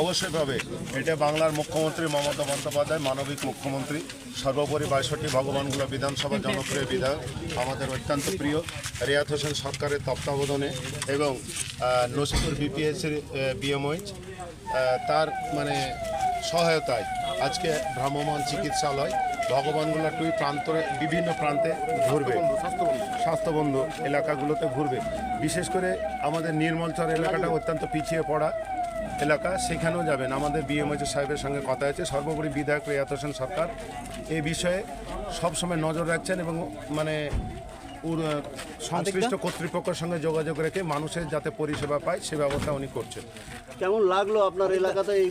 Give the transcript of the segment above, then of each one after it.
অবশ্যই পাবে এটা বাংলার মুখ্যমন্ত্রী মমতা বন্দ্যোপাধ্যায়, মানবিক মুখ্যমন্ত্রী, সর্বোপরি বাষট্টি ভগবানগুলো বিধানসভা জনপ্রিয় বিধায়ক, আমাদের অত্যন্ত প্রিয় রিয়াত হোসেন সরকারের তত্ত্বাবধানে এবং নসিপুর বিপিএসির বিএমওইচ তার মানে সহায়তায় আজকে ভ্রাম্যমান চিকিৎসালয়, ভগবানগুলা টুই প্রান্তরে, বিভিন্ন প্রান্তে ঘুরবে। স্বাস্থ্যবন্ধু এলাকাগুলোতে ঘুরবে। বিশেষ করে আমাদের নির্মলচর এলাকাটা অত্যন্ত পিছিয়ে পড়া। এলাকা সেখানেও যাবেন। আমাদের বিএমএচ সাহেবের সঙ্গে কথা হয়েছে। সর্বোপরি বিধায়ক রেয়াত হোসেন সরকার। এ বিষয়ে সবসময় নজর রাখছেন এবং মানে সংশ্লিষ্ট কর্তৃপক্ষের সঙ্গে যোগাযোগ রেখে মানুষের যাতে পরিষেবা পায় সে ব্যবস্থা উনি করছেন। কেমন লাগল আপনার এলাকাতে এই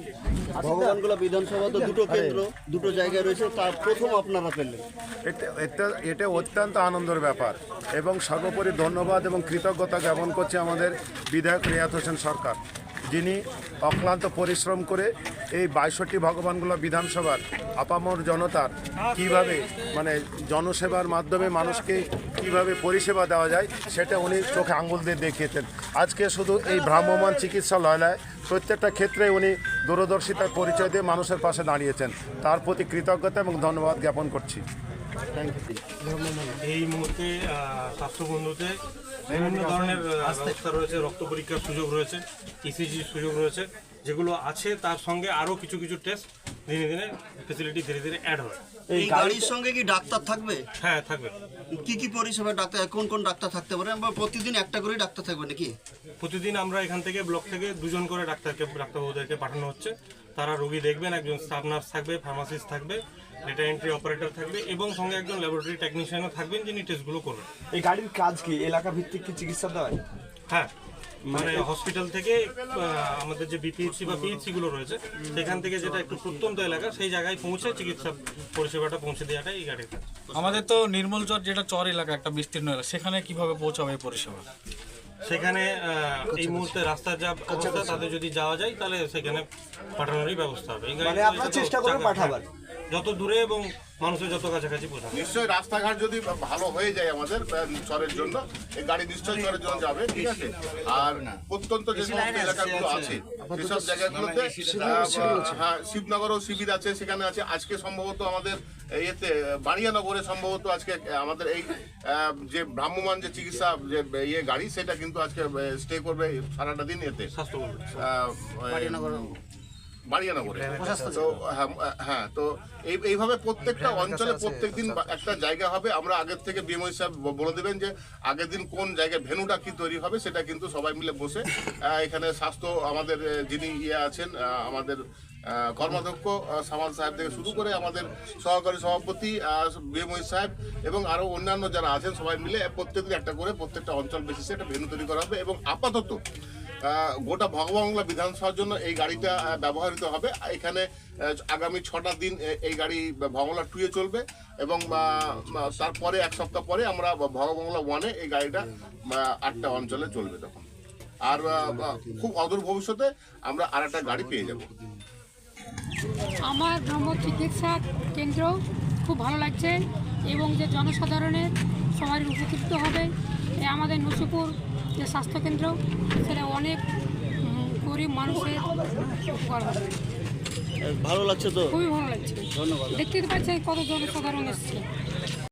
ভগবানগুলা বিধানসভা তো দুটো কেন্দ্র দুটো জায়গায় রয়েছে তার প্রথম আপনারা পেলেন। এটা এটা এটা অত্যন্ত আনন্দের ব্যাপার এবং সর্বোপরি ধন্যবাদ এবং কৃতজ্ঞতা জ্ঞাপন করছে আমাদের বিধায়ক রিয়াত হোসেন সরকার। যিনি অক্লান্ত পরিশ্রম করে এই বাইষট্টি ভগবানগুলো বিধানসভার আপামর জনতার কীভাবে মানে জনসেবার মাধ্যমে মানুষকে কীভাবে পরিষেবা দেওয়া যায়, সেটা উনি চোখে আঙুল দিয়ে দেখিয়েছেন। আজকে শুধু এই ভ্রাম্যমাণ চিকিৎসালয়, প্রত্যেকটা ক্ষেত্রে উনি দূরদর্শিতার পরিচয় দিয়ে মানুষের পাশে দাঁড়িয়েছেন। তার প্রতি কৃতজ্ঞতা এবং ধন্যবাদ জ্ঞাপন করছি। এই মুহূর্তে স্বাস্থ্যবন্ধুতে বিভিন্ন ধরনের ব্যবস্থা রয়েছে, রক্ত পরীক্ষার সুযোগ রয়েছে ইসিজির সুযোগ রয়েছে, যেগুলো আছে তার সঙ্গে আরও কিছু কিছু টেস্ট দিনে দিনে ফেসিলিটি ধীরে ধীরে অ্যাড হয় এই গাড়ির সঙ্গে কি ডাক্তার থাকবে? হ্যাঁ থাকবে। কি কি পরিষেবা ডাক্তার কোন কোন ডাক্তার থাকতে পারে? বা প্রতিদিন একটা করেই ডাক্তার থাকবে নাকি? প্রতিদিন আমরা এখান থেকে ব্লক থেকে দুজন করে ডাক্তারকে ডাক্তারবাবুদেরকে পাঠানো হচ্ছে। তারা রোগী দেখবেন একজন স্টাফ নার্স থাকবে ফার্মাসিস্ট থাকবে ডেটা এন্ট্রি অপারেটর থাকবে এবং সঙ্গে একজন ল্যাবরেটরি টেকনিশিয়ানও থাকবেন যিনি টেস্টগুলো করবেন। এই গাড়ির কাজ কি? এলাকা ভিত্তিক কি চিকিৎসা দেওয়া হ্যাঁ মানে হসপিটাল থেকে আহ, আমাদের যে বিপিএসসি বা পিএইচসি গুলো রয়েছে সেখান থেকে যেটা একটু প্রত্যন্ত এলাকা সেই জায়গায় পৌঁছে চিকিৎসা পরিষেবাটা পৌঁছে দেওয়াটা এই গাড়ির কাজ। আমাদের তো নির্মল চর যেটা চর এলাকা একটা বিস্তীর্ণ এলাকা সেখানে কীভাবে পৌঁছাবে এই পরিষেবা? সেখানে আহ, এই মুহূর্তে রাস্তার যা অবস্থা তাদের যদি যাওয়া যায় তাহলে সেখানে পাঠানোরই ব্যবস্থা হবে। এই গাড়ি মানে চেষ্টা করবেন পাঠাবার। যত দূরে এবং মানুষের যত কাছাকাছি পৌঁছাবে। নিশ্চয়ই রাস্তাঘাট যদি ভালো হয়ে যায় আমাদের চরের জন্য এই গাড়ি নিশ্চয়ই চরের জন্য যাবে ঠিক আছে? আর প্রত্যন্ত যে সমস্ত এলাকাগুলো আছে সেসব জায়গাগুলোতে হ্যাঁ শিবনগরও শিবির আছে সেখানে আছে। আজকে সম্ভবত আমাদের ইয়েতে বাড়িয়ানগরে সম্ভবত আজকে আমাদের এই আহ, যে ভ্রাম্যমান যে চিকিৎসা যে ইয়ে গাড়ি সেটা কিন্তু আজকে স্টে করবে সারাটা দিন এতে। স্বাস্থ্যবন্ধু বাড়িয়ানগরে তো হ্যাঁ, হ্যাঁ তো এই এইভাবে প্রত্যেকটা অঞ্চলে প্রত্যেকদিন বা- একটা জায়গা হবে। আমরা আগের থেকে বিএমও সাহেব বলে দেবেন যে আগের দিন কোন জায়গায় ভেনুটা কি তৈরি হবে সেটা কিন্তু সবাই মিলে বসে এখানে স্বাস্থ্য আমাদের যিনি ইয়ে আছেন আমাদের কর্মাধ্যক্ষ সামাল সাহেব থেকে শুরু করে আমাদের সহকারী সভাপতি বিএমও সাহেব এবং আরও অন্যান্য যারা আছেন সবাই মিলে প্রত্যেকদিন একটা করে প্রত্যেকটা অঞ্চল বেসিসে একটা ভেনু তৈরি করা হবে এবং আপাতত গোটা ভগবাংলা বিধানসভার জন্য এই গাড়িটা ব্যবহৃত হবে। এখানে আগামী ছটা দিন এই গাড়ি ভগবাংলা টুয়ে চলবে এবং তারপরে এক সপ্তাহ পরে আমরা ভগবাংলা ওয়ানে এই গাড়িটা আটটা অঞ্চলে চলবে তখন। আর খুব অদূর ভবিষ্যতে আমরা আর একটা গাড়ি পেয়ে যাব। আমার ব্রহ্ম চিকিৎসা কেন্দ্র খুব ভালো লাগছে এবং যে জনসাধারণের সবারই উপকৃত হবে। আমাদের নসিপুর যে স্বাস্থ্যকেন্দ্র সেটা অনেক গরিব মানুষের উপকার হবে। ভালো লাগছে তো? খুবই ভালো লাগছে। ধন্যবাদ। দেখতে পাচ্ছি পাচ্ছেন কত জনসাধারণ এসছে।